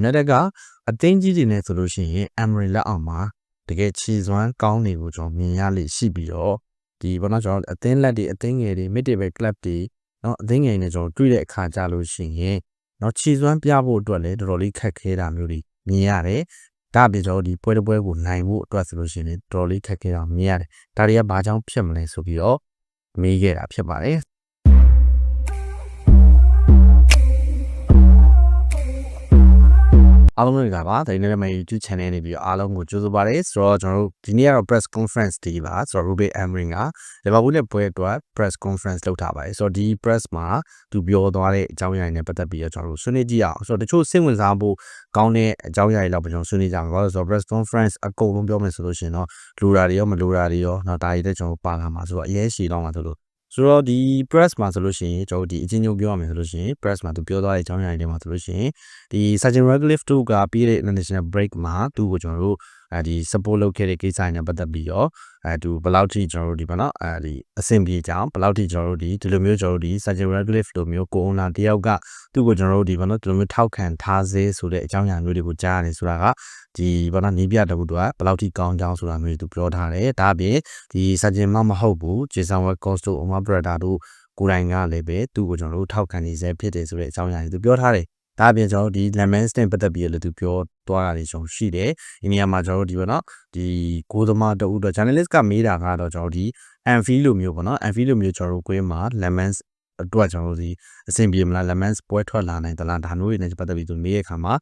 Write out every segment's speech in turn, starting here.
United ကအသင်းကြီးတွေနဲ့ဆိုလို့ရှိရင် Emery လက်အောက်မှာတကယ်ခြေစွမ်းကောင်းနေကိုကျွန်တော်မြင်ရလိမ့်ရှိပြီးတော့ဒီဘောနော်ကျွန်တော်အသင်းလက်တွေအသင်းငယ်တွေ mid table club တွေเนาะအသင်းငယ်တွေကျွန်တော်တွေ့တဲ့အခါကြလို့ရှိရင်เนาะခြေစွမ်းပြဖို့အတွက်လည်းတော်တော်လေးခက်ခဲတာမျိုးတွေမြင်ရတယ်ဒါအပြင်ကျွန်တော်ဒီပွဲတစ်ပွဲကိုနိုင်ဖို့အတွက်ဆိုလို့ရှိရင်တော်တော်လေးခက်ခဲတာမြင်ရတယ်ဒါတွေကဘာကြောင့်ဖြစ်မလဲဆိုပြီးတော့မေးခဲ့တာဖြစ်ပါတယ် အားလုံးတွေကပါဒါနဲ့လည်း YouTube channel နေပြီးတော့အားလုံးကိုကြိုဆိုပါရစေဆိုတော့ကျွန်တော်တို့ဒီနေ့ကတော့ press conference တီးပါဆိုတော့ Ruben Amorim က Liverpool နဲ့ပွဲအတွက် press conference လုပ်ထားပါတယ်ဆိုတော့ဒီ press မှာသူပြောသွားတဲ့အကြောင်းအရာတွေနဲ့ပတ်သက်ပြီးတော့ကျွန်တော်တို့ဆွေးနွေးကြည့်အောင်ဆိုတော့တချို့စိတ်ဝင်စားဖို့ကောင်းတဲ့အကြောင်းအရာတွေလောက်ပဲကျွန်တော်ဆွေးနွေးကြအောင်ဘာလို့ဆိုတော့ press conference အကုန်လုံးပြောမယ်ဆိုလို့ရှိရင်တော့လိုတာတွေရောမလိုတာတွေရောတော့ဒါတွေတက်ကျွန်တော်ပါလာမှာဆိုတော့အရေးရှိတော့မှာဆိုလို့ ဆိုတော့ဒီ press မှာဆိုလို့ရှိရင်ကျွန်တော်ဒီအချင်းချင်းပြောရမယ်ဆိုလို့ရှိရင် press မှာသူပြောသွားတဲ့အကြောင်းအရာတွေမှာဆိုလို့ရှိရင်ဒီ Sergeant Radcliffe တို့ကပြီးတဲ့ international break မှာသူ့ကိုကျွန်တော်တို့ အဲဒီ support လုပ်ခဲ့တဲ့ကိစ္စတွေနဲ့ပတ်သက်ပြီးတော့အဲသူဘယ်လောက်ထိကျွန်တော်တို့ဒီပေါ့နော်အဲဒီအဆင်ပြေကြအောင်ဘယ်လောက်ထိကျွန်တော်တို့ဒီဒီလိုမျိုးကျွန်တော်တို့ဒီ Sergeant Radcliffe လိုမျိုးကိုအွန်လာတယောက်ကသူ့ကိုကျွန်တော်တို့ဒီပေါ့နော်ဒီလိုမျိုးထောက်ခံထားစေဆိုတဲ့အကြောင်းအရာမျိုးတွေကိုကြားရတယ်ဆိုတာကဒီဘာသာနီးပြတခုတို့ကဘယ်လောက်ထိကောင်းကြောင်းဆိုတာမျိုးသူပြောထားတယ်ဒါအပြင်ဒီစာကျင်မမဟုတ်ဘူးဂျေဆန်ဝက်ကော့စ်တို့အမဘရဒါတို့ကိုယ်တိုင်ကလည်းပဲသူ့ကိုကျွန်တော်တို့ထောက်ခံနေစေဖြစ်တယ်ဆိုတဲ့အကြောင်းအရာတွေသူပြောထားတယ် ဒါအပြင်ကျွန်တော်တို့ဒီ lemon stain ပတ်သက်ပြီးလည်းသူပြောသွားတာတွေကျွန်တော်ရှိတယ်ဒီနေရာမှာကျွန်တော်တို့ဒီပေါ့နော်ဒီကိုသမားတအုပ်တော့ journalist ကမေးတာကတော့ကျွန်တော်ဒီ Anfield လိုမျိုးပေါ့နော် Anfield လိုမျိုးကျွန်တော်တို့ကိုယ်မှာ lemon အတွက်ကျွန်တော်တို့ဒီအဆင်ပြေမလား lemon ပွဲထွက်လာနိုင်သလားဒါမျိုးတွေနဲ့ပတ်သက်ပြီးသူမေးတဲ့အခါမှာ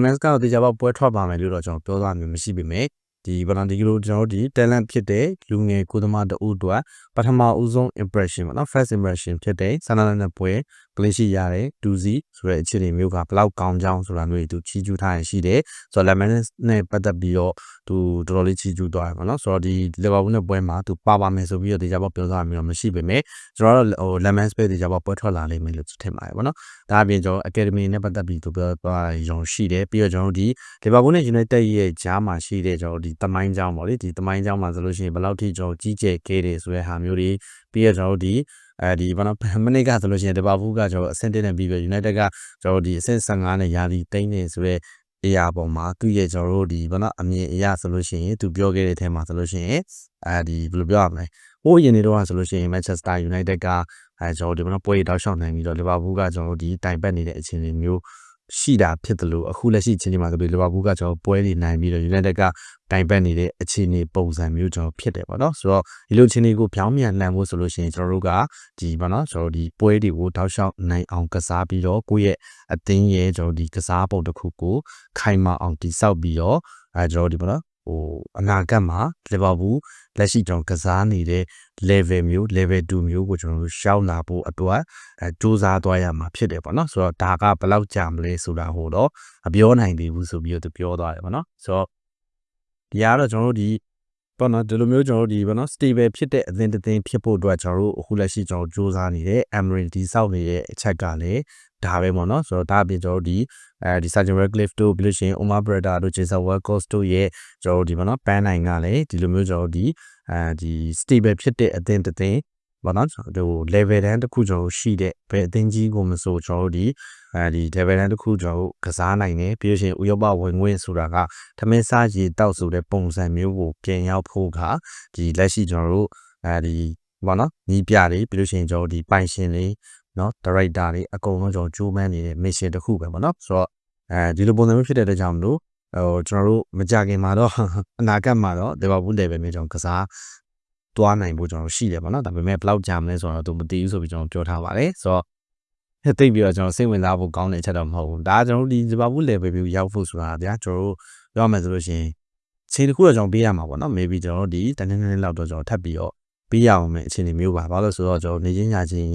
MS ကတော့တေချာပေါက်ပွဲထွက်ပါမယ်လို့တော့ကျွန်တော်ပြောသွားမျိုးမရှိပေမဲ့ဒီဗလန်ဒီကလိုကျွန်တော်တို့ဒီ talent ဖြစ်တဲ့လူငယ်ကိုသမားတအုပ်တို့ပထမဦးဆုံး impression ပေါ့နော် first impression ဖြစ်တဲ့ဆန္ဒနဲ့ပွဲက လေးရှိရတယ်ဒူစီဆိုတဲ့အခြေအနေမျိုးကဘလောက်ကောင်းကြောင်းဆိုတာမျိုးတွေသူချီးကျူးထားရင်ရှိတယ်ဆိုတော့ lemon နဲ့ပတ်သက်ပြီးတော့သူတော်တော်လေးချီးကျူးသွားတယ်ပေါ့နော်ဆိုတော့ဒီ Liverpool နဲ့ပွဲမှာသူပါပါမယ်ဆိုပြီးတော့တေချာပေါက်ပြောသွားမျိုးမရှိပေမဲ့ကျွန်တော်တို့ဟို lemon space တေချာပေါက်ပွဲထွက်လာလိမ့်မယ်လို့ထင်ပါတယ်ပေါ့နော်ဒါအပြင်ကျွန်တော် academy နဲ့ပတ်သက်ပြီးသူပြောသွားရုံရှိတယ်ပြီးတော့ကျွန်တော်တို့ဒီ Liverpool နဲ့ United ရဲ့ကြားမှာရှိတဲ့ကျွန်တော်ဒီတမိုင်းကြောင်းပေါ့လေဒီတမိုင်းကြောင်းမှာဆိုလို့ရှိရင်ဘယ်လောက်ထိကျွန်တော်ကြီးကျယ်ခဲ့တယ်ဆိုတဲ့ဟာမျိုးတွေပြီးတော့ကျွန်တော်တို့ဒီ အဲဒီဘာလို့မနစ်ကဆိုလို့ရှိရင်တပါဘူးကကျွန်တော်အဆင့်1နဲ့ပြီးပြီး United ကကျွန်တော်ဒီအဆင့်15နဲ့ယာလီတိမ့်နေဆိုတော့အရာပေါ်မှာသူ့ရဲ့ကျွန်တော်တို့ဒီဘာလို့အမြင်အရာဆိုလို့ရှိရင်သူပြောခဲ့တဲ့အထက်မှာဆိုလို့ရှိရင်အဲဒီဘယ်လိုပြောရမလဲဟိုးရင်တွေတော့ဆိုလို့ရှိရင် Manchester United ကအဲကျွန်တော်ဒီဘာလို့ပွဲတောက်လျှောက်နိုင်ပြီးတော့ Liverpool ကကျွန်တော်တို့ဒီတိုင်ပတ်နေတဲ့အခြေအနေမျိုး ရှိတာဖြစ်တယ်လို့အခုလက်ရှိချင်းချင်းမှာဆိုပြီးလီဗာပူးကကျွန်တော်ပွဲတွေနိုင်ပြီးတော့ United ကတိုင်ပတ်နေတဲ့အခြေအနေပုံစံမျိုးကျွန်တော်ဖြစ်တယ်ပေါ့နော်ဆိုတော့ဒီလိုအခြေအနေကိုပြောင်းပြန်လှန်ဖို့ဆိုလို့ရှိရင်ကျွန်တော်တို့ကဒီပေါ့နော်ကျွန်တော်ဒီပွဲတွေကိုတောက်လျှောက်နိုင်အောင်ကစားပြီးတော့ကိုယ့်ရဲ့အသင်းရဲ့ကျွန်တော်ဒီကစားပုံတစ်ခုကိုခိုင်မာအောင်တည်ဆောက်ပြီးတော့အဲကျွန်တော်ဒီပေါ့နော် ဟိုအနာဂတ်မှာလီဗာပူးလက်ရှိကျွန်တော်ကစားနေတဲ့ level မျိုး level 2မျိုးကိုကျွန်တော်တို့ရှောက်လာဖို့အတွက်အဲစူးစမ်းသွားရမှာဖြစ်တယ်ပေါ့နော်ဆိုတော့ဒါကဘယ်လောက်ကြာမလဲဆိုတာဟိုတော့မပြောနိုင်သေးဘူးဆိုပြီးတော့သူပြောသွားတယ်ပေါ့နော်ဆိုတော့ဒီကတော့ကျွန်တော်တို့ဒီပေါ့နော်ဒီလိုမျိုးကျွန်တော်တို့ဒီပေါ့နော် stable ဖြစ်တဲ့အသင်းတစ်သင်းဖြစ်ဖို့အတွက်ကျွန်တော်တို့အခုလက်ရှိကျွန်တော်စူးစမ်းနေတဲ့ Emery ဒီစောက်နေတဲ့အချက်ကလည်း ဒါပဲပေါ့နော်ဆိုတော့ဒါအပြင်ကျွန်တော်တို့ဒီအဲဒီ Sergeant Radcliffe တို့ပြီးလို့ရှိရင် Omar Breda တို့ Jason Walcott တို့ရဲ့ကျွန်တော်တို့ဒီပေါ့နော်ပန်းနိုင်ကလည်းဒီလိုမျိုးကျွန်တော်တို့ဒီအဲဒီ stable ဖြစ်တဲ့အသင်းတစ်သင်းဘာနော်ဟို level တန်းတစ်ခုကျွန်တော်ရှိတဲ့ဘယ်အသင်းကြီးကိုမဆိုကျွန်တော်တို့ဒီအဲဒီ level တန်းတစ်ခုကျွန်တော်ကစားနိုင်တယ်ပြီးလို့ရှိရင်ဥရောပဝင်ဝင်ဆိုတာကထမင်းစားရေတောက်ဆိုတဲ့ပုံစံမျိုးကိုပြင်ရောက်ဖို့ကဒီလက်ရှိကျွန်တော်တို့အဲဒီဘာနော်ညီးပြတွေပြီးလို့ရှိရင်ကျွန်တော်ဒီပိုင်ရှင်တွေ နော် director တွေအကုန်လုံးကျွန်တော်ကြိုးပမ်းနေတဲ့ mission တစ်ခုပဲပေါ့နော်ဆိုတော့အဲဒီလိုပုံစံမျိုးဖြစ်တဲ့အတွက်ကြောင့်မလို့ဟိုကျွန်တော်တို့မကြခင်မှာတော့အနာဂတ်မှာတော့ Liverpool level မျိုးကျွန်တော်ကစားသွားနိုင်ဖို့ကျွန်တော်ရှိတယ်ပေါ့နော်ဒါပေမဲ့ဘယ်လောက်ကြာမလဲဆိုတော့သူမသိဘူးဆိုပြီးကျွန်တော်ပြောထားပါတယ်ဆိုတော့တိတ်ပြီးတော့ကျွန်တော်စိတ်ဝင်စားဖို့ကောင်းတဲ့အချက်တော့မဟုတ်ဘူးဒါကကျွန်တော်တို့ဒီ Liverpool level မျိုးရောက်ဖို့ဆိုတာဗျာကျွန်တော်တို့ပြောမယ်ဆိုလို့ရှိရင်ချိန်တစ်ခုတော့ကျွန်တော်ပေးရမှာပေါ့နော် maybe ကျွန်တော်တို့ဒီတနင်္ဂနွေလောက်တော့ကျွန်တော်ထပ်ပြီးတော့ပေးရအောင်မယ်အခြေအနေမျိုးပါဘာလို့ဆိုတော့ကျွန်တော်နေချင်းညချင်း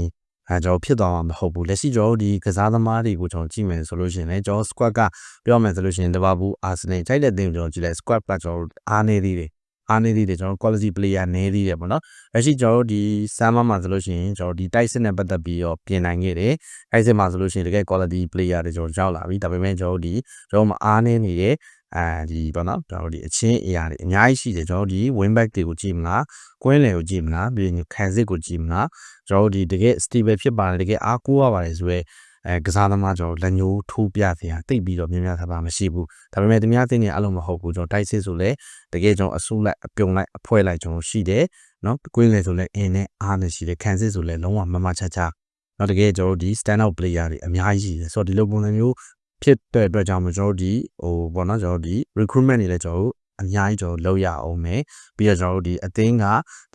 အဲကျွန်တော်ဖြစ်သွားမှာမဟုတ်ဘူးလက်ရှိကျွန်တော်တို့ဒီကစားသမားတွေကိုကျွန်တော်ကြည့်မယ်ဆိုလို့ရှိရင်လည်းကျွန်တော် squad ကပြောမယ်ဆိုလို့ရှိရင် Liverpool Arsenal ကြိုက်တဲ့တင်းကိုကျွန်တော်ကြည့်လိုက် squad ကကျွန်တော်အားနေသေးတယ်အားနေသေးတယ်ကျွန်တော် quality player နည်းသေးတယ်ပေါ့နော်လက်ရှိကျွန်တော်တို့ဒီဆမ်မမှာဆိုလို့ရှိရင်ကျွန်တော်ဒီတိုက်စစ်နဲ့ပတ်သက်ပြီးတော့ပြင်နိုင်ခဲ့တယ်တိုက်စစ်မှာဆိုလို့ရှိရင်တကယ် quality player တွေကျွန်တော်ရောက်လာပြီဒါပေမဲ့ကျွန်တော်တို့ဒီကျွန်တော်မအားနေနေတဲ့ အဲဒီပေါ့နော်ကျွန်တော်တို့ဒီအချင်းအရာတွေအများကြီးရှိတယ်ကျွန်တော်တို့ဒီ win back တွေကိုကြည့်မလားကွင်းလယ်ကိုကြည့်မလားပြီးရင်ခံစစ်ကိုကြည့်မလားကျွန်တော်တို့ဒီတကယ် stable ဖြစ်ပါတယ်တကယ်အားကိုးရပါတယ်ဆိုရဲအဲကစားသမားကျွန်တော်လက်ညှိုးထိုးပြစရာတိတ်ပြီးတော့များများဆပါမရှိဘူးဒါပေမဲ့တများသိနေအဲ့လိုမဟုတ်ဘူးကျွန်တော်တိုက်စစ်ဆိုလဲတကယ်ကျွန်တော်အဆုလိုက်အပြုံလိုက်အဖွဲလိုက်ကျွန်တော်ရှိတယ်နော်ကွင်းလေဆိုလဲအင်းနဲ့အားနဲ့ရှိတယ်ခံစစ်ဆိုလဲလုံးဝမမချာချာနော်တကယ်ကျွန်တော်ဒီ stand out player တွေအများကြီးရှိတယ်ဆိုတော့ဒီလိုပုံစံမျိုး ဖြစ်တဲ့အတွက်ကြောင့်ကျွန်တော်ဒီဟိုဘောနော်ကျွန်တော်ဒီ recruitment တွေလည်းကျွန်တော်အများကြီးကျွန်တော်လုပ်ရအောင်မယ်ပြီးတော့ကျွန်တော်တို့ဒီအသင်းက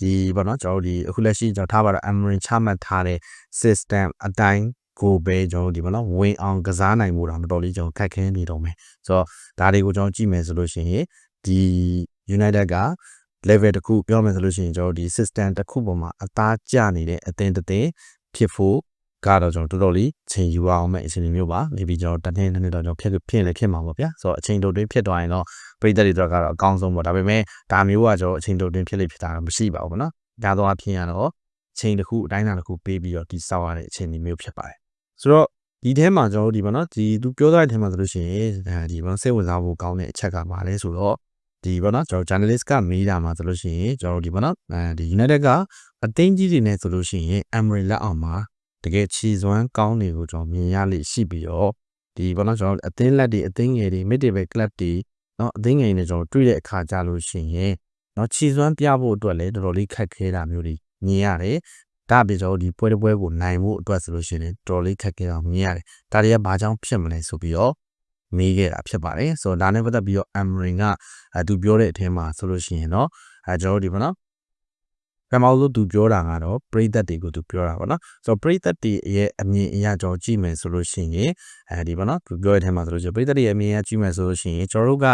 ဒီဘောနော်ကျွန်တော်တို့ဒီအခုလက်ရှိကျွန်တော်ထားပါတော့ Amarin ချမှတ်ထားတဲ့ system အတိုင်းကိုပဲကျွန်တော်ဒီမနော်ဝင်အောင်ကစားနိုင်မှုတော့မတော်လေးကျွန်တော်ခက်ခဲနေတော့မယ်ဆိုတော့ဒါတွေကိုကျွန်တော်ကြည့်မယ်ဆိုလို့ရှိရင်ဒီ United က level တစ်ခုပြောမယ်ဆိုလို့ရှိရင်ကျွန်တော်ဒီ system တစ်ခုပေါ်မှာအသားကျနေတဲ့အသင်းတစ်သင်းဖြစ်ဖို့ ကတော့ကျွန်တော်တော်တော်လေးချိန်ယူအောင်မဲ့အချိန်မျိုးပါနေပြီးကျွန်တော်တနေ့နေ့တော့ကျွန်တော်ဖြစ်ဖြစ်လည်းဖြစ်မှာပေါ့ဗျာဆိုတော့အချိန်တိုတွင်းဖြစ်သွားရင်တော့ပြည်သက်တွေတော့ကတော့အကောင်းဆုံးပေါ့ဒါပေမဲ့ဒါမျိုးကကျွန်တော်အချိန်တိုတွင်းဖြစ်လိမ့်ဖြစ်တာတော့မရှိပါဘူးပေါ့နော်ဒါတော့အဖြစ်ရတော့အချိန်တစ်ခုအတိုင်းအတာတစ်ခုပေးပြီးတော့ဒီစောက်ရတဲ့အချိန်မျိုးဖြစ်ပါတယ်ဆိုတော့ဒီထဲမှာကျွန်တော်တို့ဒီပေါ့နော်ဒီသူပြောထားတဲ့ထဲမှာဆိုလို့ရှိရင်ဒီပေါ့စိတ်ဝင်စားဖို့ကောင်းတဲ့အချက်ကပါလဲဆိုတော့ဒီပေါ့နော်ကျွန်တော် journalist ကမေးတာမှာဆိုလို့ရှိရင်ကျွန်တော်တို့ဒီပေါ့နော်အဲဒီ United ကအသင်းကြီးတွေနဲ့ဆိုလို့ရှိရင် Emery လက်အောင်မှာ တကယ်ခြီစွမ်းကောင်းတွေကိုကျွန်တော်မြင်ရလိမ့်ရှိပြီးတော့ဒီပေါ့နော်ကျွန်တော်အသင်းလက်တွေအသင်းငယ်တွေ mid table club တွေเนาะအသင်းငယ်တွေကျွန်တော်တွေ့တဲ့အခါကြလို့ရှိရင်เนาะခြီစွမ်းပြဖို့အတွက်လည်းတော်တော်လေးခက်ခဲတာမျိုးတွေမြင်ရတယ်ဒါအပြင်ကျွန်တော်ဒီပွဲတစ်ပွဲကိုနိုင်ဖို့အတွက်ဆိုလို့ရှိရင်တော်တော်လေးခက်ခဲအောင်မြင်ရတယ်ဒါတွေကဘာကြောင့်ဖြစ်မလဲဆိုပြီးတော့မေးခဲ့တာဖြစ်ပါတယ်ဆိုတော့ဒါနဲ့ပတ်သက်ပြီးတော့ Amrin ကအဲသူပြောတဲ့အထင်းမှာဆိုလို့ရှိရင်เนาะအဲကျွန်တော်တို့ဒီပေါ့နော် ပထမဆုံးသူပြောတာကတော့ပရိသတ်တွေကိုသူပြောတာပေါ့နော်ဆိုတော့ပရိသတ်တွေရဲ့အမြင်အရကျွန်တော်ကြည့်မယ်ဆိုလို့ရှိရင်အဲဒီပေါ့နော်သူပြောတဲ့အထက်မှာဆိုလို့ရှိရင်ပရိသတ်တွေရဲ့အမြင်အရကြည့်မယ်ဆိုလို့ရှိရင်ကျွန်တော်တို့က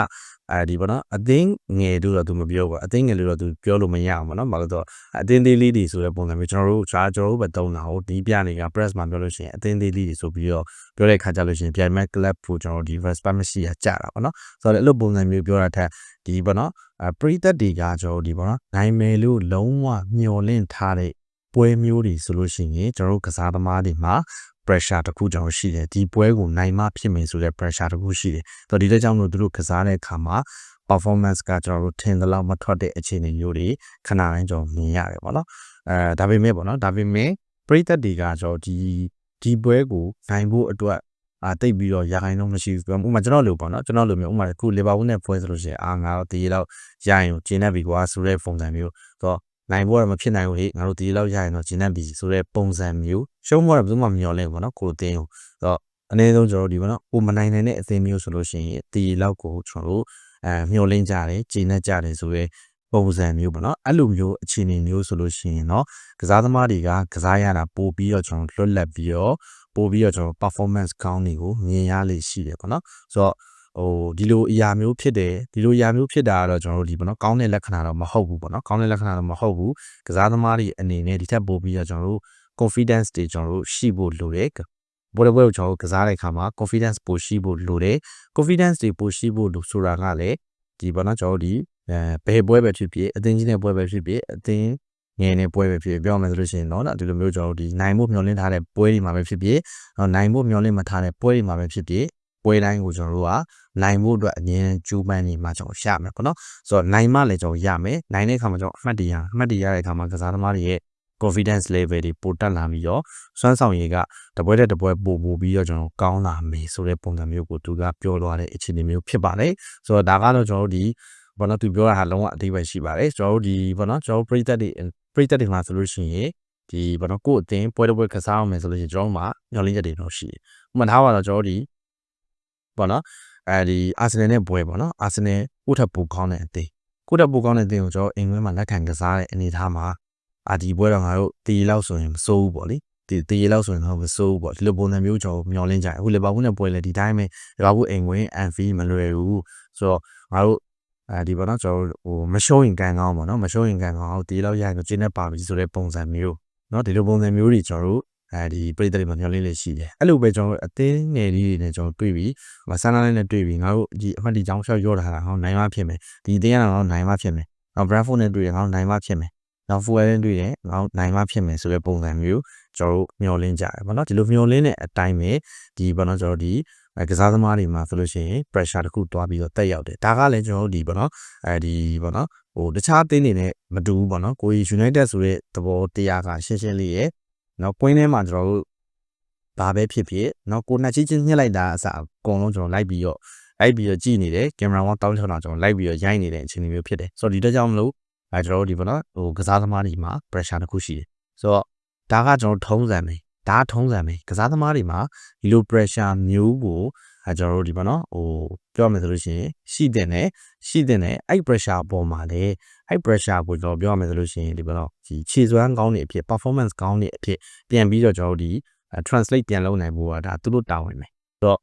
အဲဒီပေါ့နော်အသင်းငယ်တို့တော့သူမပြောဘူးအသင်းငယ်လို့တော့သူပြောလို့မရအောင်ပေါ့နော်ဘာလို့ဆိုတော့အသင်းသေးလေးတွေဆိုတဲ့ပုံစံမျိုးကျွန်တော်တို့ဂျာကျွန်တော်တို့ပဲတုံးတာဟုတ်ဒီပြနေက press မှာပြောလို့ရှိရင်အသင်းသေးလေးတွေဆိုပြီးတော့ပြောတဲ့ခါကြလို့ရှိရင်ပြိုင်မဲ့ club ကိုကျွန်တော်တို့ဒီ verse partnership ရကြတာပေါ့နော်ဆိုတော့အဲ့လိုပုံစံမျိုးပြောတာထက်ဒီပေါ့နော်အပရိသတ်တွေကကျွန်တော်ဒီပေါ့နော်နိုင်မယ်လို့လုံးဝမျှော်လင့်ထားတဲ့ပွဲမျိုးတွေဆိုလို့ရှိရင်ကျွန်တော်တို့ကစားသမားတွေမှာ pressure တခုကျွန်တော်ရှိတယ်ဒီပွဲကိုနိုင်မှဖြစ်မယ်ဆိုတဲ့ pressure တခုရှိတယ်ဆိုတော့ဒီတဲ့ကြောင့်လို့သူတို့ကစားတဲ့အခါမှာ performance ကကျွန်တော်တို့ထင်သလောက်မထွက်တဲ့အခြေအနေမျိုးတွေခဏတိုင်းကျွန်တော်မြင်ရတယ်ပေါ့နော်အဲဒါပေမဲ့ပေါ့နော်ဒါပေမဲ့ပရိသတ်တွေကကျွန်တော်ဒီဒီပွဲကိုနိုင်ဖို့အတွက်အာတိတ်ပြီးတော့ရာခိုင်နှုန်းမရှိဘူးဥပမာကျွန်တော်လိုပေါ့နော်ကျွန်တော်လိုမျိုးဥပမာခုလီဗာပူးနဲ့ပွဲဆိုလို့ရှိရင်အာငါတော့ဒီလောက်ရရင်ကျင်းနေပြီကွာဆိုတဲ့ပုံစံမျိုးဆိုတော့နိုင်ဖို့တော့မဖြစ်နိုင်ဘူးဟေ့ငါတို့ဒီလောက်ရရင်တော့ကျင်းနေပြီဆိုတဲ့ပုံစံမျိုး ရှုံးဖို့တော့ဘယ်သူမှမမျှော်လင့်ဘူးပေါ့နော်ကိုအတင်းကိုဆိုတော့အနည်းဆုံးကျွန်တော်ဒီပေါ့နော်ကိုမနိုင်နိုင်တဲ့အသင်းမျိုးဆိုလို့ရှိရင်ဒီလောက်ကိုကျွန်တော်တို့အဲမျှော်လင့်ကြတယ်ကျင်းနေကြတယ်ဆိုရဲပုံစံမျိုးပေါ့နော်အဲ့လိုမျိုးအခြေအနေမျိုးဆိုလို့ရှိရင်เนาะကစားသမားတွေကကစားရတာပို့ပြီးတော့ကျွန်တော်လွတ်လပ်ပြီးတော့ပို့ပြီးတော့ကျွန်တော် performance ကောင်းတွေကိုမြင်ရလိမ့်ရှိတယ်ပေါ့နော်ဆိုတော့ဟိုဒီလိုအရာမျိုးဖြစ်တယ်ဒီလိုအရာမျိုးဖြစ်တာကတော့ကျွန်တော်တို့ဒီပေါ့နော်ကောင်းတဲ့လက္ခဏာတော့မဟုတ်ဘူးပေါ့နော်ကောင်းတဲ့လက္ခဏာတော့မဟုတ်ဘူးကစားသမားတွေအနေနဲ့ဒီထက်ပိုပြီးတော့ကျွန်တော်တို့ confidence တွေကျွန်တော်တို့ရှိဖို့လိုတယ်ဘောရပွဲကိုကျွန်တော်တို့ကစားတဲ့အခါမှာ confidence ပိုရှိဖို့လိုတယ် confidence တွေပိုရှိဖို့လို့ဆိုတာကလည်းဒီပေါ့နော်ကျွန်တော်တို့ဒီအဲဘယ်ပွဲပဲဖြစ်ဖြစ်အသင်းကြီးနဲ့ပွဲပဲဖြစ်ဖြစ်အသင်းငယ်နဲ့ပွဲပဲဖြစ်ဖြစ်ပြောမယ်ဆိုလို့ရှိရင်တော့ဒီလိုမျိုးကျွန်တော်တို့ဒီနိုင်ဖို့မျှော်လင့်ထားတဲ့ပွဲတွေမှာပဲဖြစ်ဖြစ်နိုင်ဖို့မျှော်လင့်မထားတဲ့ပွဲတွေမှာပဲဖြစ်ဖြစ်ပွဲတိုင်းကိုကျွန်တော်တို့ကနိုင်ဖို့အတွက်အငင်းကြိုးပမ်းနေမှာကျွန်တော်ရမယ်ပေါ့နော်ဆိုတော့နိုင်မှလည်းကျွန်တော်ရမယ်နိုင်တဲ့အခါမှာကျွန်တော်အမှတ်တရအမှတ်တရတဲ့အခါမှာကစားသမားတွေရဲ့ confidence level တွေပိုတက်လာပြီးတော့စွမ်းဆောင်ရည်ကတပွဲတဲ့တပွဲပို့ပို့ပြီးတော့ကျွန်တော်ကောင်းလာမယ်ဆိုတဲ့ပုံစံမျိုးကိုသူကပြောသွားတဲ့အခြေအနေမျိုးဖြစ်ပါတယ်ဆိုတော့ဒါကတော့ကျွန်တော်တို့ဒီဘောနော်သူပြောတာဟာလုံးဝအသေးပဲရှိပါတယ်ကျွန်တော်တို့ဒီဘောနော်ကျွန်တော်တို့ပရိသတ်တွေပရိသတ်တွေမှာဆိုလို့ရှိရင်ဒီဘောနော်ကို့အတင်းပွဲတစ်ပွဲကစားအောင်မယ်ဆိုလို့ရှိရင်ကျွန်တော်တို့မှာညှော်လင်းချက်တွေတော့ရှိတယ်ဥပမာထားပါတော့ကျွန်တော်တို့ဒီဘောနော်အဲဒီအာဆင်နယ်နဲ့ပွဲပေါ့နော်အာဆင်နယ်ကိုထပ်ပိုကောင်းတဲ့အသင်းကိုထပ်ပိုကောင်းတဲ့အသင်းကိုကျွန်တော်အင်္ဂလန်မှာလက်ခံကစားတဲ့အနေအထားမှာ အာဒီပွဲတော့ငါတို့တီလောက်ဆိုရင်မစိုးဘူးပေါ့လေဒီတီလောက်ဆိုရင်တော့မစိုးဘူးပေါ့ဒီလိုပုံစံမျိုးကျွန်တော်မျောလင်းကြတယ်အခုလေဘာဘူးနဲ့ပွဲလေဒီတိုင်းပဲလေဘာဘူးအိမ်ဝင်အန်ဖီမလွယ်ဘူးဆိုတော့ငါတို့အဲဒီပေါ့နော်ကျွန်တော်ဟိုမရှုံးရင်ကန်ကောင်းပေါ့နော်မရှုံးရင်ကန်ကောင်းအောင်ဒီလောက်ရရင်တော့ကျင်းနေပါပြီဆိုတဲ့ပုံစံမျိုးเนาะဒီလိုပုံစံမျိုးတွေကျွန်တော်တို့အဲဒီပြည်သက်တွေမှာမျောလင်းလေးရှိတယ်အဲ့လိုပဲကျွန်တော်တို့အသင်းငယ်လေးတွေနဲ့ကျွန်တော်တွေ့ပြီးမဆန်းလာလေးနဲ့တွေ့ပြီးငါတို့ဒီအမှတ်ဒီကြောင်းရှော့ရောတာဟောနိုင်မှဖြစ်မယ်ဒီအသင်းကငါတို့နိုင်မှဖြစ်မယ်နောက် Bradford နဲ့တွေ့ရင်ငါတို့နိုင်မှဖြစ်မယ် နောက် fuel နဲ့တွေ့ရင်ငါနိုင်မှဖြစ်မယ်ဆိုတဲ့ပုံစံမျိုးကျွန်တော်တို့မျှော်လင့်ကြတယ်ဗောနော်ဒီလိုမျှော်လင့်တဲ့အတိုင်းပဲဒီဗောနော်ကျွန်တော်တို့ဒီကစားသမားတွေမှာဆိုလို့ရှိရင် pressure တခုတွားပြီးတော့တက်ရောက်တယ်ဒါကလည်းကျွန်တော်တို့ဒီဗောနော်အဲဒီဗောနော်ဟိုတခြားအသင်းတွေနဲ့မတူဘူးဗောနော်ကိုကြီး United ဆိုတဲ့သဘောတရားကရှင်းရှင်းလေးရယ်နောက် queen ထဲမှာကျွန်တော်တို့ဘာပဲဖြစ်ဖြစ်နော်ကိုနှစ်ချင်းချင်းညှစ်လိုက်တာအစအကုန်လုံးကျွန်တော်လိုက်ပြီးတော့လိုက်ပြီးတော့ကြည့်နေတယ်ကင်မရာဝန်းတောင်းချောင်းတာကျွန်တော်လိုက်ပြီးတော့ရိုက်နေတဲ့အချိန်မျိုးဖြစ်တယ်ဆိုတော့ဒီတော့ကြောင့်မလို့ အဲကျွန်တော်တို့ဒီပေါ့နော်ဟိုကစားသမားတွေမှာ pressure တစ်ခုရှိတယ်ဆိုတော့ဒါကကျွန်တော်ထုံးစံပဲဒါထုံးစံပဲကစားသမားတွေမှာဒီလို pressure မျိုးကိုအဲကျွန်တော်တို့ဒီပေါ့နော်ဟိုပြောရမယ်ဆိုလို့ရှိရင်ရှိတဲ့နဲ့ရှိတဲ့နဲ့အဲ့ pressure အပေါ်မှာလေအဲ့ pressure ကိုကျွန်တော်ပြောရမယ်ဆိုလို့ရှိရင်ဒီပေါ့နော်ဒီခြေစွမ်းကောင်းနေအဖြစ် performance ကောင်းနေအဖြစ်ပြန်ပြီးတော့ကျွန်တော်တို့ဒီ translate ပြန်လုပ်နိုင်ဖို့ကဒါသူတို့တာဝန်ပဲဆိုတော့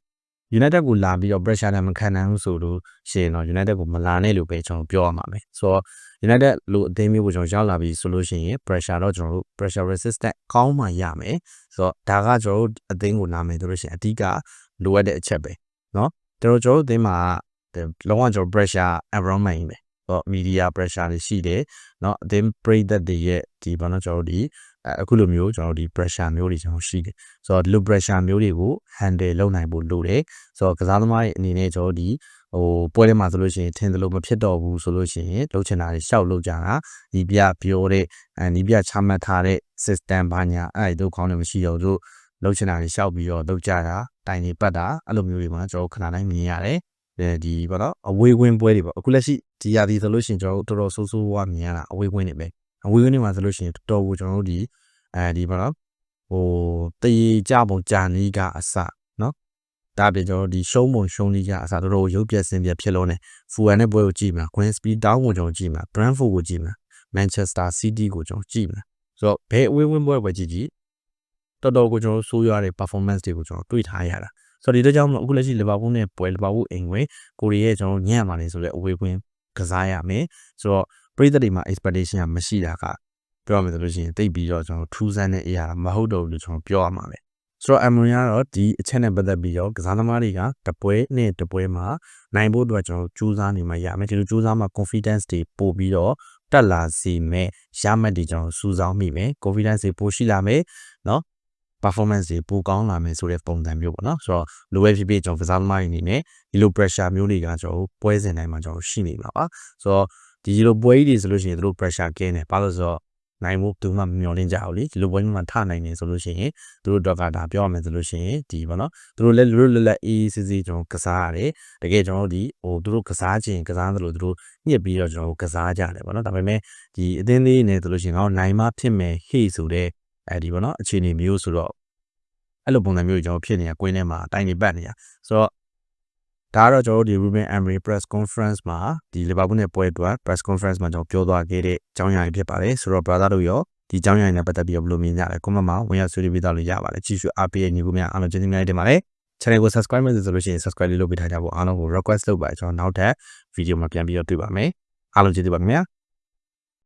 United ကိုလာပြီးတော့ pressure နဲ့မခံနိုင်ဘူးဆိုလို့ရှိရင်တော့ United ကိုမလာနဲ့လို့ပဲကျွန်တော်ပြောရမှာပဲဆိုတော့ United လို့အသင်းမျိုးကိုကျွန်တော်ရောက်လာပြီဆိုလို့ရှိရင် pressure တော့ကျွန်တော်တို့ pressure resistant ကောင်းမှရမယ်ဆိုတော့ဒါကကျွန်တော်တို့အသင်းကိုလာမယ်ဆိုလို့ရှိရင်အဓိကလိုအပ်တဲ့အချက်ပဲเนาะကျွန်တော်ကျွန်တော်တို့အသင်းမှာလုံးဝကျွန်တော် pressure environment ကြီးပဲဆိုတော့ media pressure တွေရှိတယ်เนาะအသင်းပရိသတ်တွေရဲ့ဒီဘာလို့ကျွန်တော်တို့ဒီအခုလိုမျိုးကျွန်တော်တို့ဒီ pressure မျိုးတွေကျွန်တော်ရှိတယ်ဆိုတော့ဒီလို pressure မျိုးတွေကို handle လုပ်နိုင်ဖို့လိုတယ်ဆိုတော့ကစားသမားရဲ့အနေနဲ့ကျွန်တော်ဒီ ဟိုပွဲထဲမှာဆိုလို့ရှိရင်ထင်သလိုမဖြစ်တော့ဘူးဆိုလို့ရှိရင်လှုပ်ချင်တာတွေရှောက်လှုပ်ကြတာဒီပြပြောတဲ့အဲဒီပြချမှတ်ထားတဲ့ system ဘာညာအဲ့ဒီတို့ခေါင်းတွေမရှိတော့တို့လှုပ်ချင်တာတွေရှောက်ပြီးတော့လှုပ်ကြတာတိုင်တွေပတ်တာအဲ့လိုမျိုးတွေမှာကျွန်တော်ခဏတိုင်းမြင်ရတယ်ဒီပေါ့နော်အဝေးဝင်းပွဲတွေပေါ့အခုလက်ရှိဒီရာသီဆိုလို့ရှိရင်ကျွန်တော်တို့တော်တော်ဆိုးဆိုးဝါးမြင်ရတာအဝေးဝင်းတွေပဲအဝေးဝင်းတွေမှာဆိုလို့ရှိရင်တော်တော်ကိုကျွန်တော်တို့ဒီအဲဒီပေါ့နော်ဟိုတည်ကြပုံကြာနီးကအစနော် ဒါပြင်ကျွန်တော်ဒီရှုံးပုံရှုံးနီးကအစတော်တော်ရုပ်ပြက်စင်ပြက်ဖြစ်လို့နေဖူဝမ်နဲ့ပွဲကိုကြည့်မှာ Queen Speed Town ကိုကျွန်တော်ကြည့်မှာ Brentford ကိုကြည့်မှာ Manchester City ကိုကျွန်တော်ကြည့်မှာဆိုတော့ဘယ်အဝေးဝင်းပွဲပဲကြည့်ကြည့်တော်တော်ကိုကျွန်တော်ဆိုးရွားတဲ့ performance တွေကိုကျွန်တော်တွေ့ထားရတာဆိုတော့ဒီတော့ကြောင့်မလို့အခုလက်ရှိလီဗာပူးနဲ့ပွဲလီဗာပူးအိမ်ဝင်ကိုရီးယားကျွန်တော်ညံ့ပါလေဆိုတော့အဝေးကွင်းကစားရမယ်ဆိုတော့ပရိသတ်တွေမှာ expectation ကမရှိတာကပြောရမယ်ဆိုလို့ရှိရင်တိတ်ပြီးတော့ကျွန်တော်ထူးဆန်းတဲ့အရာမဟုတ်တော့ဘူးလို့ကျွန်တော်ပြောရမှာပဲ ဆိုတော့အမွန်ရတော့ဒီအချက်နဲ့ပတ်သက်ပြီးတော့ကစားသမားတွေကတပွဲနဲ့တပွဲမှာနိုင်ဖို့အတွက်ကျွန်တော်ကြိုးစားနေမှရမယ်ဒီလိုကြိုးစားမှ confidence တွေပို့ပြီးတော့တက်လာစေမယ်ရမှတ်တွေကျွန်တော်စူးစောင်းမိမယ် confidence တွေပို့ရှိလာမယ်เนาะ performance တွေပိုကောင်းလာမယ်ဆိုတဲ့ပုံစံမျိုးပေါ့နော်ဆိုတော့လိုပဲဖြစ်ဖြစ်ကျွန်တော်ကစားသမားတွေအနေနဲ့ဒီလို pressure မျိုးတွေကကျွန်တော်ပွဲစဉ်တိုင်းမှာကျွန်တော်ရှိနေမှာပါဆိုတော့ဒီလိုပွဲကြီးတွေဆိုလို့ရှိရင်တို့ pressure ကင်းတယ်ဘာလို့ဆိုတော့ နိုင်မှုသူမှမမျှော်လင့်ကြဘူးလေဒီလိုပွဲမျိုးမှာထနိုင်နေဆိုလို့ရှိရင်သူတို့တော့ကဒါပြောရမယ်ဆိုလို့ရှိရင်ဒီပေါ့နော်သူတို့လည်းလွတ်လွတ်လပ်အေးစစ်စစ်ကျွန်တော်ကစားရတယ်တကယ်ကျွန်တော်တို့ဒီဟိုသူတို့ကစားခြင်းကစားသလိုသူတို့ညှစ်ပြီးတော့ကျွန်တော်ကစားကြတယ်ပေါ့နော်ဒါပေမဲ့ဒီအသင်းလေးနေဆိုလို့ရှိရင်ငါတို့နိုင်မှဖြစ်မယ်ဟေ့ဆိုတဲ့အဲဒီပေါ့နော်အခြေအနေမျိုးဆိုတော့အဲ့လိုပုံစံမျိုးကျွန်တော်ဖြစ်နေတာကွင်းထဲမှာအတိုင်းနေပတ်နေတာဆိုတော့ ဒါကတော့ကျွန်တော်တို့ဒီ Ruben Emery press conference မှာဒီ Liverpool နဲ့ပွဲအတွက် press conference မှာကျွန်တော်ပြောသွားခဲ့တဲ့အကြောင်းအရာတွေဖြစ်ပါတယ်ဆိုတော့ brother တို့ရောဒီအကြောင်းအရာတွေနဲ့ပတ်သက်ပြီးဘယ်လိုမြင်ကြလဲ comment မှာဝင်ရောက်ဆွေးနွေးပေးသွားလို့ရပါတယ်ကြည့်ရှုအားပေးညီကိုများအားလုံးကျေးဇူးများတင်ပါတယ် channel ကို subscribe လုပ်ဆိုလို့ရှိရင် subscribe လေးလုပ်ပေးထားကြဖို့အားလုံးကို request လုပ်ပါကျွန်တော်နောက်ထပ် video မှာပြန်ပြီးတော့တွေ့ပါမယ်အားလုံးကျေးဇူးပါခင်ဗျာ